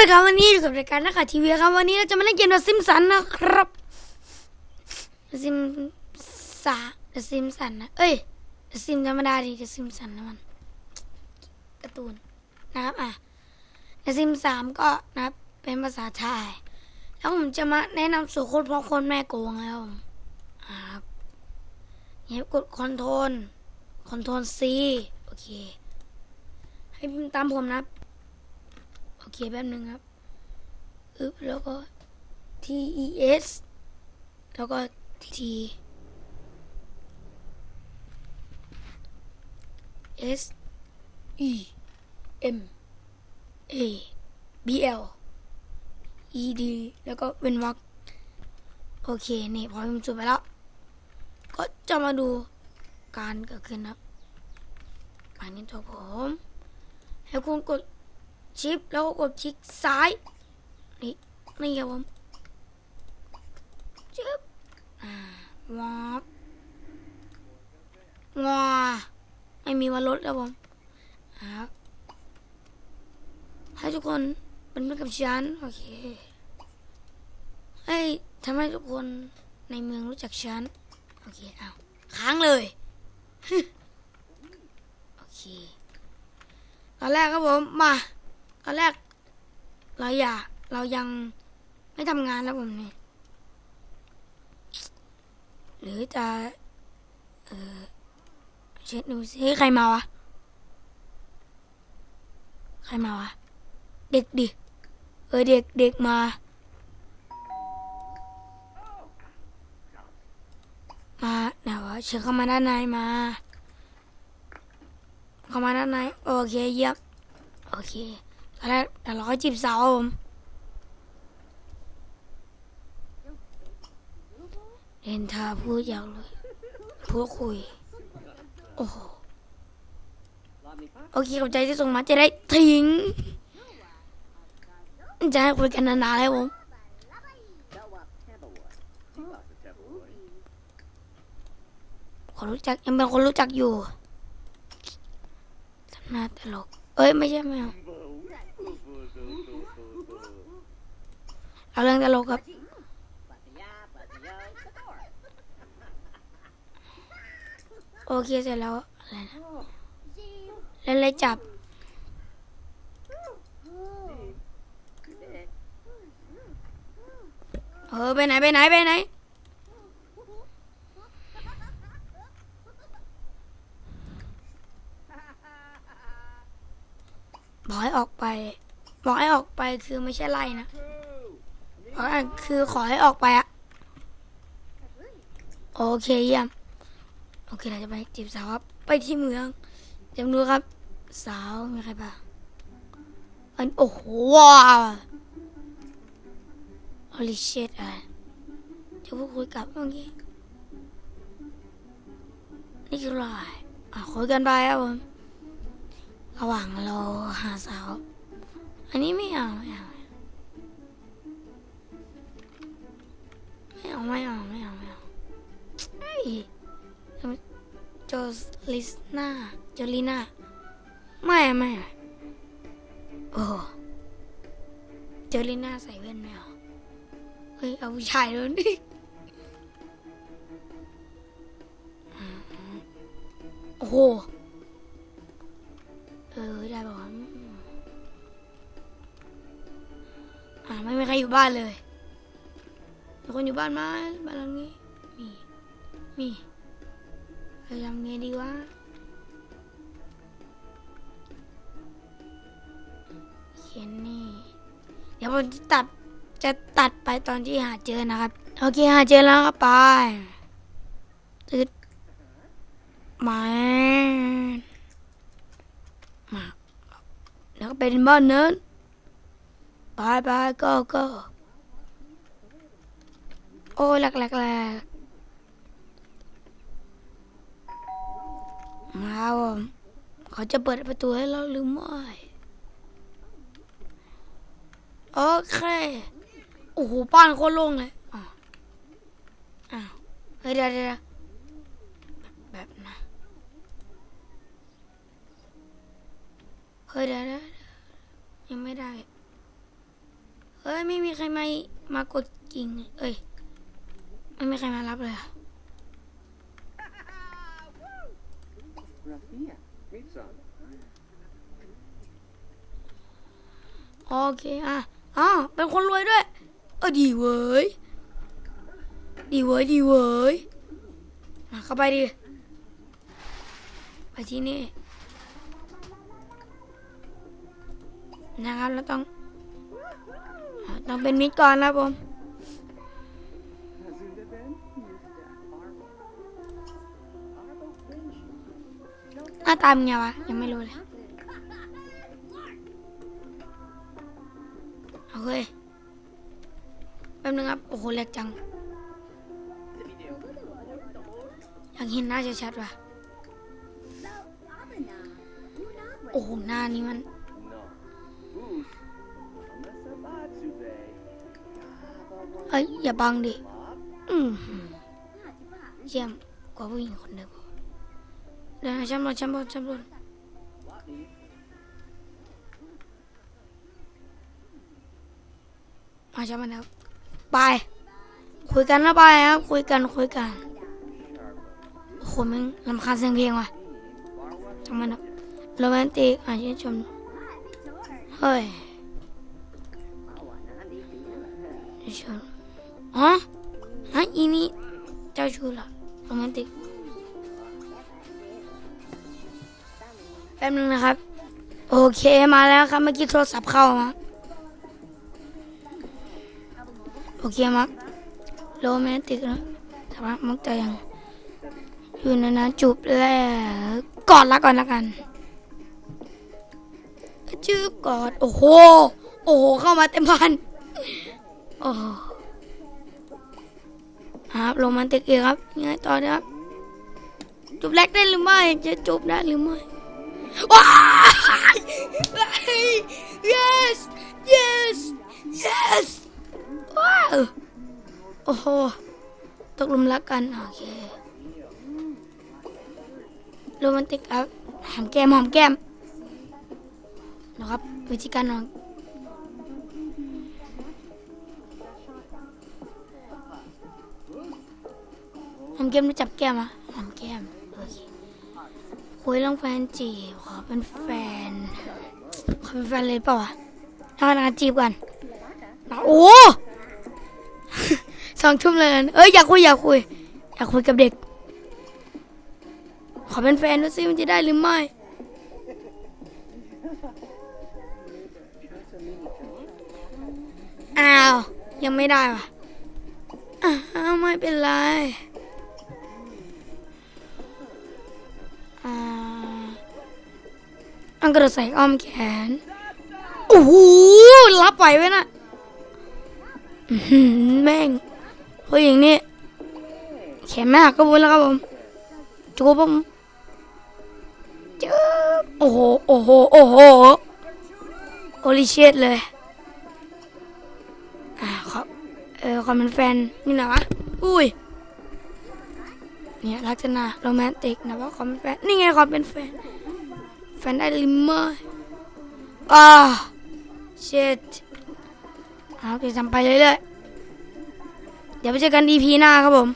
ดีครับวันนี้อยู่กับรายการนักข่าวทีวีครับวันนี้เราจะมาเล่นเกม The Sims นะครับ The Sims สา The Sims นะเอ้ย The Sims ธรรมดาดิ The Sims นนะมันการ์ตูนนะครับอะ The Sims สามก็นะครับเป็นภาษาไทยแล้วผมจะมาแนะนำสูตรโคตรพ่อคนแม่โกงแล้วผมครับเนี่กดคอนโทรลคอนโทรล C โอเค ให้ตามผมนะครับ เคแป๊บนึงครับอึบแล้วก็ T E S แล้วก็ T S E M A B L E D แล้วก็เป็นวรรคโอเค นี่พอพิมพ์สุดไปแล้ว ก็จะมาดูการเกิดขึ้นครับอันนี้ตัวผม ให้คุณกด ชิปแล้วก็กดคลิกซ้ายนี่นี่ครับผมชิปอ่าวาบงอไม่มีวันลดแล้วผมครับให้ทุกคนเป็นเพื่อนกับฉันโอเคให้ทำให้ทุกคนในเมืองรู้จักฉันโอเคเอาค้างเลยโอเคตอนแรกครับผมมา ตอนแรก เราอยากเรายังไม่ทำงานแล้วผมเนี่ยหรือจะ เออเช็ดดูสิเฮ้ใครมาวะ ใครมาวะ เด็กดิ เออเด็กเด็กมา มาไหนวะเชิญเข้ามาด้านในมา เข้ามาด้านใน โอเคเยี่ยมโอเค ตอนแรกเดี๋ยวเราก็จีบสาวผมเอ็นทาพูดยาวเลยพูดคุย โอ้โหโอเคขอบใจที่ส่งมาจะได้ทิ้งจะให้คุยกันนานๆเลยผมคนรู้จักยังเป็นคนรู้จักอยู่ทำหน้าตลก เอ้ย ไม่ใช่ไม่เอา เอาเรื่องตลกครับ โอเคเสร็จแล้วอะไรนะเล่นเลยจับ เออ ไปไหน ไปไหน ไปไหน บอกให้ออกไป บอกให้ออกไปคือไม่ใช่ไล่นะ คือขอให้ออกไปอะโอเคเยี่ยม โอเคเราจะไปจีบสาวครับ ไปที่เมืองเดี๋ยวดูครับ สาวมีใครบ้างอันโอ้โหว้าวโอลิเชตอะไรจะพูดคุยกับเมื่อกี้นี่คืออะไรอะคุยกันไปครับผมระหว่างเราหาสาว อันนี้ไม่เอาไม่เอา เอาไม่เอาไม่เอาไม่เอาเฮ้ยโจลิสนาโจลิน่าไม่ไม่โอ้โจลิน่าใส่แว่นไม่เอาเฮ้ยเอาผู้ชายเลยนี่โอ้โหเออได้บอกว่าอืมอ่าไม่มีใครอยู่บ้านเลย มีคนอยู่บ้านไหมบ้านหลังนี้ มี มีเราทำไงดีวะเขียนนี่ เดี๋ยวผมจะตัด จะตัดไปตอนที่หาเจอนะครับ โอเคหาเจอแล้วก็ไปตึดมามาแล้วก็เป็นบ้านนั้นไปไปก็ก็ อ้แหลกแหลกแหลกมาผมเขาจะเปิดประตูให้เราหรือไม่โอเค โอ้โหบ้านโคตรโล่งเลยอ้าวอ้าวเฮ้ยเดี๋ยวเดี๋ยวแบบนะเฮ้ยเดี๋ยวเดี๋ยวเดี๋ยวยังไม่ได้ เฮ้ย ไม่มีใครมามากดกิ่ง เอ้ย ไม่มีใครมารับเลยอะ Rafia, meet son. โอเคอะอ๋อเป็นคนรวยด้วย เออดีเว้ย ดีเว้ย ดีเว้ยมาเข้าไปดิ ไปที่นี่ นะครับเราต้องอ่าต้องเป็นมิตรก่อนนะผม น้าตาเป็นไงวะ ยังไม่รู้เลยเอาเฮ้ยแป๊บนึงครับ โอ้โหเล็กจัง อยากเห็นหน้าชัดๆว่ะ โอ้โห หน้านี้มัน เอ้ย อย่าบังดิ อืมเยี่ยมกว่าผู้หญิงคนเดิม เดี๋ยวชั้นบนชั้นบนชั้นบน Lottie. มาชั้นแล้วไป คุยกันนะไปครับ คุยกันคุยกันโอ้โหมันลำคาญเสียงเพลงว่ะ Barwa. จังมันครับโรแมนติกอะชื่นชมเฮ้ยชื่นชมอ๋อฮะอีนี่เจ้าชู้เหรอโรแมนติก แป๊บนึงนะครับ โอเคมาแล้วครับเมื่อกี้โทรศัพท์เข้ามาโอเคมาโรแมนติกนะแต่ว่ามักจะยัง อยู่ในนั้นจูบแล้วกอดละก่อนละกันจืบกอด โอ้โห โอ้โห เข้ามาเต็มพันโอ้ครับโรแมนติกอีกครับยังไงต่อนะครับจูบแรกได้หรือไม่จะจูบได้หรือไม่ ว้าย yes yes yes ว้าวโอ้โหตกลุมรักกัน โอเคโรแมนติกครับหอมแก้มหอมแก้มนะครับวิธีการนอนหอมแก้มรือจับแก้มอะหอมแก้มโอเคคุยเรื่องแฟนจีบ เป็นแฟนขอเป็นแฟนเลยเปล่าวะถ้ากันจีบกันโอ้สองทุ่มเลยนเอ้ยอยากคุยอยากคุย อยากคุยกับเด็ก ขอเป็นแฟนดูสิมันจะได้หรือไม่อ้าว ยังไม่ได้ว่ะอ้าวไม่เป็นไร อังกฤษใส่อ้อมแขน โอ้โห รับไหวไว้นะแม่งเฮ้ยอย่างนี้แขนไม่หักก็บุญแล้วครับผมจูบผมจบโอ้โห โอ้โห โอ้โห โอลิเชตเลย อ่าขอเออขอเป็นแฟน นี่นะวะ อุ้ย เนี่ยลักษณะโรแมนติกนะว่าขอเป็นแฟน นี่ไงขอเป็นแฟน แฟนได้ลิมเมอร์อ่าเชตเอาไปทำไปเลยเลยเดี๋ยวไปเจอกัน EP หน้าครับผม